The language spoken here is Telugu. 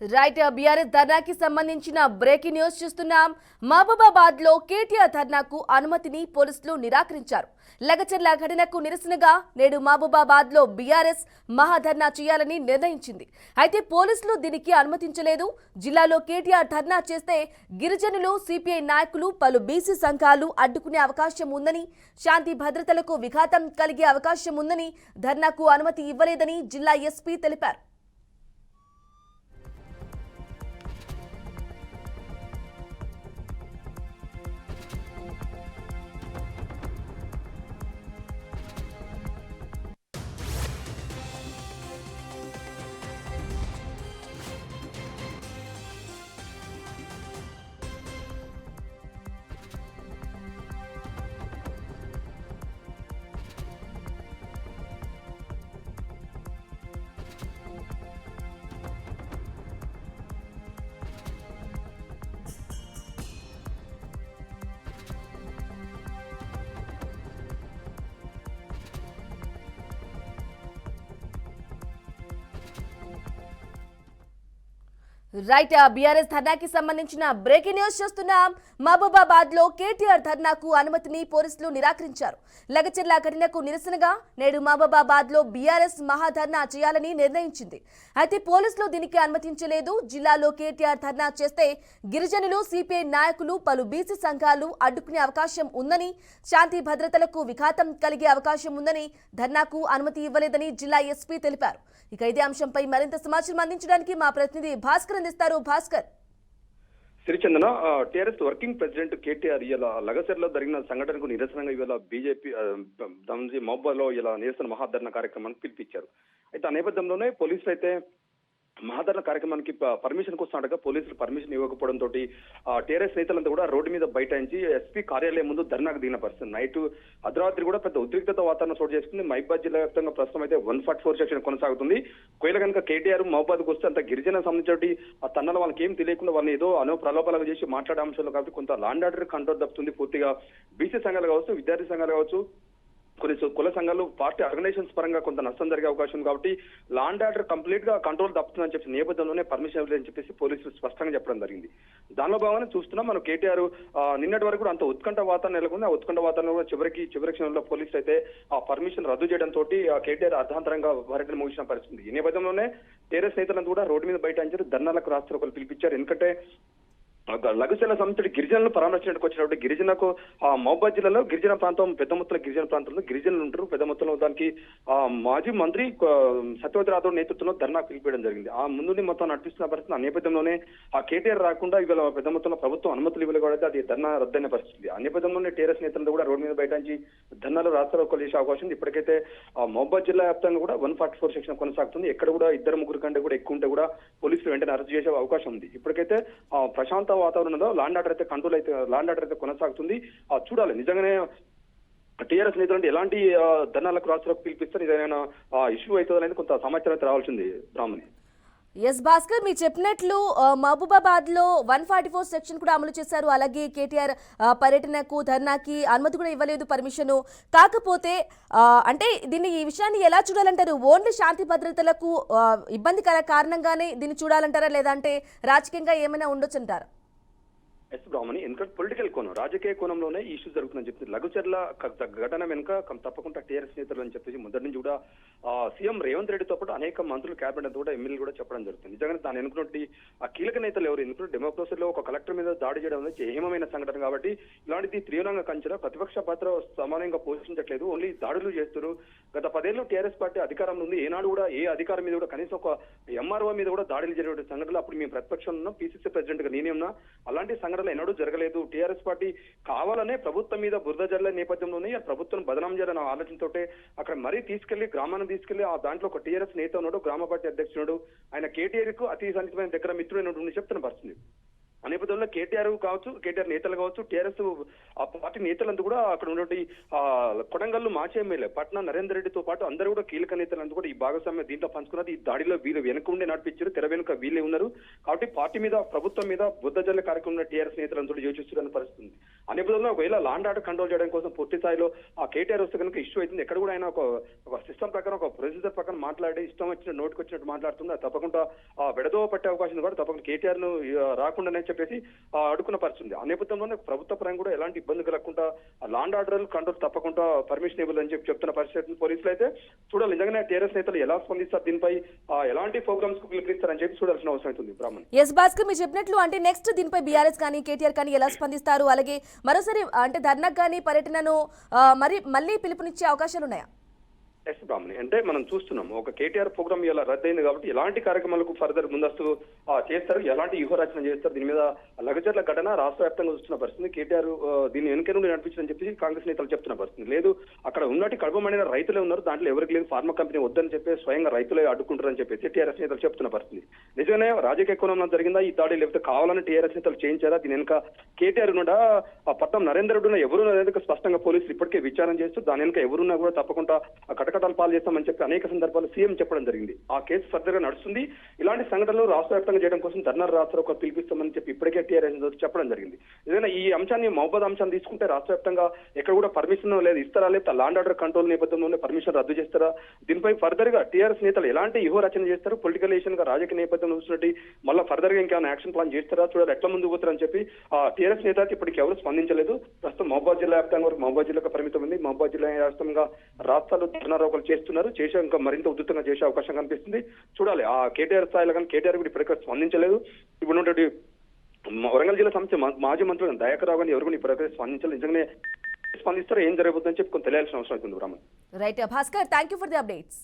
రైట్ బీఆర్ఎస్ ధర్నాకి సంబంధించిన బ్రేకింగ్ న్యూస్ చూస్తున్నాం. మహబూబాబాద్లో కేటీఆర్ ధర్నాకు అనుమతిని పోలీసులు నిరాకరించారు. లగచర్ల ఘటనకు నిరసనగా నేడు మహబూబాబాద్లో బీఆర్ఎస్ మహాధర్నా చేయాలని నిర్ణయించింది. అయితే పోలీసులు దీనికి అనుమతించలేదు. జిల్లాలో కేటీఆర్ ధర్నా చేస్తే గిరిజనులు సిపిఐ నాయకులు పలు బీసీ సంఘాలు అడ్డుకునే అవకాశం ఉందని శాంతి భద్రతలకు విఘాతం కలిగే అవకాశం ఉందని ధర్నాకు అనుమతి ఇవ్వలేదని జిల్లా ఎస్పీ తెలిపారు. రైట్ బీఆర్ఎస్ ధర్నాకి సంబంధించిన బ్రేకింగ్ న్యూస్ చూస్తున్నాం. మహబూబాబాద్లో కేటీఆర్ ధర్నాకు అనుమతిని పోలీసులు నిరాకరించారు. లగచర్ల ఘటనకు నిరసనగా నేడు మహబూబాబాద్లో బీఆర్ఎస్ మహాధర్నా చేయాలని నిర్ణయించింది. అయితే పోలీసులు దీనికి అనుమతించలేదు. జిల్లాలో కేటీఆర్ ధర్నా చేస్తే గిరిజనులు సిపిఐ నాయకులు పలు బీసీ సంఘాలు అడ్డుకునే అవకాశం ఉందని శాంతి భద్రతలకు విఘాతం కలిగే అవకాశం ఉందని ధర్నాకు అనుమతి ఇవ్వలేదని జిల్లా ఎస్పీ తెలిపారు. ఇక ఇదే అంశంపై మరింత సమాచారం అందించడానికి మా ప్రతినిధి భాస్కర్ అందిస్తారు Bhaskar. Srichandana TRS working president KTR ఇలా లగసర్లో జరిగిన సంఘటనకు నిరసనగా ఇవాళ బీజేపీ మహబాద్లో ఇలా నిరసన మహాధరణ కార్యక్రమాన్ని పిలిపించారు. అయితే ఆ నేపథ్యంలోనే పోలీసులు అయితే మహాధరణ కార్యక్రమానికి పర్మిషన్ కోసం అడగా పోలీసులు పర్మిషన్ ఇవ్వకపోవడం తోటి టీఆర్ఎస్ నేతలంతా కూడా రోడ్డు మీద బైఠాయించి ఎస్పీ కార్యాలయం ముందు ధర్నాకు దిగిన పరిస్థితి. నైట్ అర్ధరాత్రి కూడా పెద్ద ఉద్రిక్తత వాతావరణం చోటు చేసుకుంది. మహిబాద్ జిల్లా వ్యాప్తంగా ప్రస్తుతం అయితే వన్ ఫార్టీ ఫోర్ సెక్షన్ కొనసాగుతుంది. ఒకవేళ కనుక కేటీఆర్ మహబాద్కి వస్తే అంత గిరిజన సంబంధించి ఆ తన్నలు వాళ్ళకి ఏం తెలియకుండా వాళ్ళని ఏదో అనో ప్రలోభాలకు చేసి మాట్లాడే అంశాలు కాబట్టి కొంత లాండ్ ఆర్డర్ కంట్రోల్ తప్పుతుంది పూర్తిగా. బీసీ సంఘాలు కావచ్చు విద్యార్థి సంఘాలు కావచ్చు కొన్ని కుల సంఘాలు పార్టీ ఆర్గనైజేషన్స్ పరంగా కొంత నష్టం జరిగే అవకాశం ఉంది కాబట్టి లాండ్ ఆర్డర్ కంప్లీట్గా కంట్రోల్ తప్పుతుందని చెప్పి నేపథ్యంలోనే పర్మిషన్ ఇవ్వలేదని చెప్పేసి పోలీసులు స్పష్టంగా చెప్పడం జరిగింది. దానిలో భాగంగా చూస్తున్నాం మనం కేటీఆర్ నిన్నటి వరకు కూడా అంత ఉత్కంఠ వాతావరణం నెలకొంది. ఆ ఉత్కంఠ వాతావరణం కూడా చివరికి చివరి క్షణంలో పోలీసులు అయితే ఆ పర్మిషన్ రద్దు చేయడంతో ఆ కేటీఆర్ అర్ధాంతరంగా పర్యటన ముగిసిన పరిస్థితి ఈ నేపథ్యంలోనే టీఆర్ఎస్ నేతలను కూడా రోడ్డు మీద బైఠాయించారు ధర్నాలకు రాష్ట్ర పిలిపించారు. ఎందుకంటే లఘుశల సంస్థలు గిరిజనులు పరామర్శించడానికి వచ్చినప్పుడు గిరిజనకు ఆ మహబాద్ జిల్లాలో గిరిజన ప్రాంతం పెద్ద మొత్తంలో గిరిజన ప్రాంతంలో గిరిజనులు ఉంటారు. పెద్ద మొత్తంలో దానికి ఆ మాజీ మంత్రి సత్యవతి రాథోడ్ నేతృత్వంలో ధర్నా పిలిపేయడం జరిగింది. ఆ ముందుని మొత్తం నడిపిస్తున్న పరిస్థితి ఆ నేపథ్యంలోనే ఆ కేటీఆర్ రాకుండా ఇవాళ పెద్ద మొత్తంలో ప్రభుత్వం అనుమతులు ఇవ్వలేదు అది ధర్నా రద్దయిన పరిస్థితి. ఆ నేపథ్యంలోనే టీఆర్ఎస్ నేతలు కూడా రోడ్డు మీద బయటించి ధర్నాలు రాష్ట్రాలు చేసే అవకాశం ఉంది. ఇప్పటికైతే ఆ మహబాద్ జిల్లా వ్యాప్తంగా కూడా వన్ ఫార్టీ ఫోర్ సెక్షన్ కొనసాగుతుంది. ఎక్కడ కూడా ఇద్దరు ముగ్గురు కంటే కూడా ఎక్కువ ఉంటే కూడా పోలీసులు వెంటనే అరెస్ట్ చేసే అవకాశం ఉంది. ఇప్పటికైతే ఆ ప్రశాంత వాతావరణంలో లాండ్ ఆర్డర్ అయితే కంట్రోల్ అయితే లాండ్ ఆర్డర్ అయితే కొనసాగుతుంది. ఆ చూడాలి. నిజంగానే టీఆర్ఎస్ నేతలు ఎలాంటి ఆ, ధర్నాలకు రాష్ట్రాలకు పిలిపిస్తారు? ఏదైనా ఇష్యూ అవుతుంది అనేది కొంత సమాచారం అయితే రావాల్సింది బ్రాహ్మణి ఎస్ భాస్కర్ మీరు చెప్పినట్లు మహబూబాబాద్లో వన్ ఫార్టీ ఫోర్ సెక్షన్ కూడా అమలు చేశారు. అలాగే కేటీఆర్ పర్యటనకు ధర్నాకి అనుమతి కూడా ఇవ్వలేదు పర్మిషన్ కాకపోతే అంటే దీన్ని ఈ విషయాన్ని ఎలా చూడాలంటారు? ఓన్లీ శాంతి భద్రతలకు ఇబ్బందికర కారణంగానే దీన్ని చూడాలంటారా? లేదంటే రాజకీయంగా ఏమైనా ఉండొచ్చు అంటారా ఎస్ బ్రాహ్మణి ఎందుకంటే పొలిటికల్ కోణం రాజకీయ కోణంలోనే ఇష్యూ జరుగుతుందని చెప్తుంది లఘుచర్ల ఘటన వెనుక తప్పకుండా టీఆర్ఎస్ నేతలు అని చెప్పేసి మొదటి నుంచి కూడా ఆ, సీఎం రేవంత్ రెడ్డితో పాటు అనేక మంత్రులు క్యాబినెట్ కూడా ఎమ్మెల్యేలు కూడా చెప్పడం జరుగుతుంది. నిజంగా దాని ఎన్నుకున్నట్టు ఆ కీలక నేతలు ఎవరు? ఎందుకంటే డెమోక్రసీలో ఒక కలెక్టర్ మీద దాడి చేయడం అనేది హేమమైన సంఘటన కాబట్టి ఇలాంటిది తీవ్రంగా కంచిన ప్రతిపక్ష పాత్ర సమానంగా పోషించట్లేదు. ఓన్లీ దాడులు చేస్తారు గత పదేళ్ళు టీఆర్ఎస్ పార్టీ అధికారంలో ఉంది. ఏనాడు కూడా ఏ అధికారం మీద కూడా కనీసం ఒక ఎంఆర్ఓ మీద కూడా దాడులు జరిగే సంఘటనలు అప్పుడు మేము ప్రతిపక్షంలో ఉన్నాం. పీసీసీ ప్రెసిడెంట్గా నేనే ఉన్నా. అలాంటి సంఘటనలు ఎన్నడూ జరగలేదు. టీఆర్ఎస్ పార్టీ కావాలనే ప్రభుత్వం మీద బురద నేపథ్యంలో నేపథ్యంలోనే ఆ ప్రభుత్వం బదనాం చేయాలన్న ఆలోచనతోటే అక్కడ మరీ తీసుకెళ్ళి గ్రామాన్ని తీసుకెళ్ళి ఆ దాంట్లో ఒక టీఆర్ఎస్ నేత ఉన్నాడు గ్రామ పార్టీ అధ్యక్షుడు ఆయన కేటీఆర్కు అతి సన్నిహితమైన దగ్గర మిత్రుడు చెప్తున్న పరిస్థితి ఆ నేపథ్యంలో కేటీఆర్ కావచ్చు కేటీఆర్ నేతలు కావచ్చు టీఆర్ఎస్ ఆ పార్టీ నేతలంతా కూడా అక్కడ ఉన్నటువంటి ఆ కొడంగల్లు మాజీ ఎమ్మెల్యే పట్నా నరేందర్ రెడ్డితో పాటు అందరూ కూడా కీలక నేతలంతా కూడా ఈ భాగస్వామ్యం దీంట్లో పంచుకున్నది. ఈ దాడిలో వీళ్ళు వెనుక ఉండే నడిపించారు తెర వెనుక వీళ్ళే ఉన్నారు. కాబట్టి పార్టీ మీద ప్రభుత్వం మీద బుద్ధజల కార్యక్రమంలో కార్యక్రమం టీఆర్ఎస్ నేతలంతా కూడా యోచిస్తున్న పరిస్థితి ఉంది ఆ నేపథ్యంలో ఒకవేళ లాండ్ ఆర్డర్ కంట్రోల్ చేయడం కోసం పూర్తి స్థాయిలో ఆ కేటీఆర్ వస్తే కనుక ఇష్యూ అవుతుంది. ఎక్కడ కూడా ఆయన ఒక ఒక సిస్టమ్ ప్రకారం ఒక ప్రొసీజర్ ప్రకారం మాట్లాడి ఇష్టం వచ్చిన నోటుకు వచ్చినట్టు మాట్లాడుతుంది తప్పకుండా ఆ విడదో పట్టే అవకాశం కూడా తప్పకుండా కేటీఆర్ను రాకుండానే చెప్పేసి ఆ, పరిస్థితి ఆ నేపథ్యంలోనే ప్రభుత్వ పరంగా కూడా ఎలాంటి ఇబ్బంది కలగకుండా లాండ్ ఆర్డర్ కంట్రోల్ తప్పకుండా పర్మిషన్ ఇవ్వాలి అని చెప్పి చెప్తున్న పరిస్థితి పోలీసులు అయితే చూడాలి. నిజంగానే టీఆర్ఎస్ నేతలు ఎలా స్పందిస్తారు? దీనిపై ఎలాంటి ప్రోగ్రామ్స్ పిలిపిస్తారని చెప్పి చూడాల్సిన అవసరం అవుతుంది బ్రాహ్మణ్ ఎస్ భాస్కర్ మీరు చెప్పినట్లు అంటే నెక్స్ట్ దీనిపై బీఆర్ఎస్ కానీ కేటీఆర్ కానీ ఎలా స్పందిస్తారు? అలాగే మరోసారి అంటే ధర్నాకు కానీ పర్యటనను మరి మళ్ళీ పిలుపునిచ్చే అవకాశాలు ఉన్నాయా? ఎస్ బ్రాహ్మణి అంటే మనం చూస్తున్నాం ఒక కేటీఆర్ ప్రోగ్రామ్ ఇలా రద్దయింది కాబట్టి ఎలాంటి కార్యక్రమాలకు ఫర్దర్ ముందస్తు చేస్తారు? ఎలాంటి వ్యూహరచన చేస్తారు? దీని మీద లగజర్ల ఘటన రాష్ట్ర వ్యాప్తంగా చూస్తున్న పరిస్థితి. కేటీఆర్ దీన్ని వెనుక నుండి నడిపించని చెప్పి కాంగ్రెస్ నేతలు చెప్తున్న పరిస్థితి. లేదు అక్కడ ఉన్నటి కడుపమైన రైతులే ఉన్నారు. దాంట్లో ఎవరికి లేదు. ఫార్మా కంపెనీ వద్దని చెప్పి స్వయంగా రైతులే అడ్డుకుంటారని చెప్పేసి టీఆర్ఎస్ నేతలు చెప్తున్న పరిస్థితి. నిజంగానే రాజకీయ కోణంలో జరిగిందా? ఈ దాడి లేకపోతే కావాలని టీఆర్ఎస్ నేతలు చేయించారా? దీని వెనుక కేటీఆర్ ఉన్నాడా? ఆ పట్నం నరేంద్రుడు ఎవరు అనేది స్పష్టంగా పోలీసులు ఇప్పటికే విచారణ చేస్తూ దాని వెనుక ఎవరున్నా కూడా తప్పకుండా ఆ కటకటాలు పాలు చేస్తామని చెప్పి అనేక సందర్భాలు సీఎం చెప్పడం జరిగింది. ఆ కేసు ఫర్దర్గా నడుస్తుంది. ఇలాంటి సంఘటనలు రాష్ట్ర వ్యాప్తంగా చేయడం కోసం ధర్నా రాత్రి ఒక పిలిపిస్తామని చెప్పి ఇప్పటికే టీఆర్ఎస్ చెప్పడం జరిగింది. ఏదైనా ఈ అంశాన్ని మహబాద్ అంశాన్ని తీసుకుంటే రాష్ట్ర వ్యాప్తంగా ఎక్కడ కూడా పర్మిషన్ లేదు ఇస్తారా లేదా లాండ్ ఆర్డర్ కంట్రోల్ నేపథ్యంలోనే పర్మిషన్ రద్దు చేస్తారా? దీనిపై ఫర్దర్గా టీఆర్ఎస్ నేతలు ఎలాంటి వ్యూహ రచన చేస్తారు? పొలిటికల్గా రాజకీయ నేపథ్యం చూసినట్టు మళ్ళీ ఫర్దర్గా ఇంకేమైనా యాక్షన్ ప్లాన్ చేస్తారా? చూడాలి ఎట్లా ముందుకు పోతారని చెప్పి టీఆర్ఎస్ నేత ఇప్పటికి ఎవరు స్పందించలేదు. ప్రస్తుతం మహబాద్ జిల్లా వ్యాప్తంగా వరకు మహబాద్ జిల్లాకు పరిమితం ఉంది. మహబాద్ జిల్లా వ్యాప్తంగా రాష్ట్రాలు ధర్నారోపణలు చేస్తున్నారు. చేసే ఇంకా మరింత ఉధృతంగా చేసే అవకాశం కనిపిస్తుంది. చూడాలి. ఆ కేటీఆర్ స్థాయిలో కానీ కేటీఆర్ కూడా ఇప్పటికే స్పందించలేదు. ఇప్పుడు ఉన్నటువంటి వరంగల్ జిల్లా సంస్థ మాజీ మంత్రి దయాకర్ రావు గారిని ఎవరు కూడా ఇప్పటికే స్పందించలేదు. నిజంగానే స్పందిస్తారో ఏం జరగబోతుందని చెప్పి కొంత తెలియాల్సిన అవసరం అవుతుంది Brahman. Right Bhaskar thank you for the updates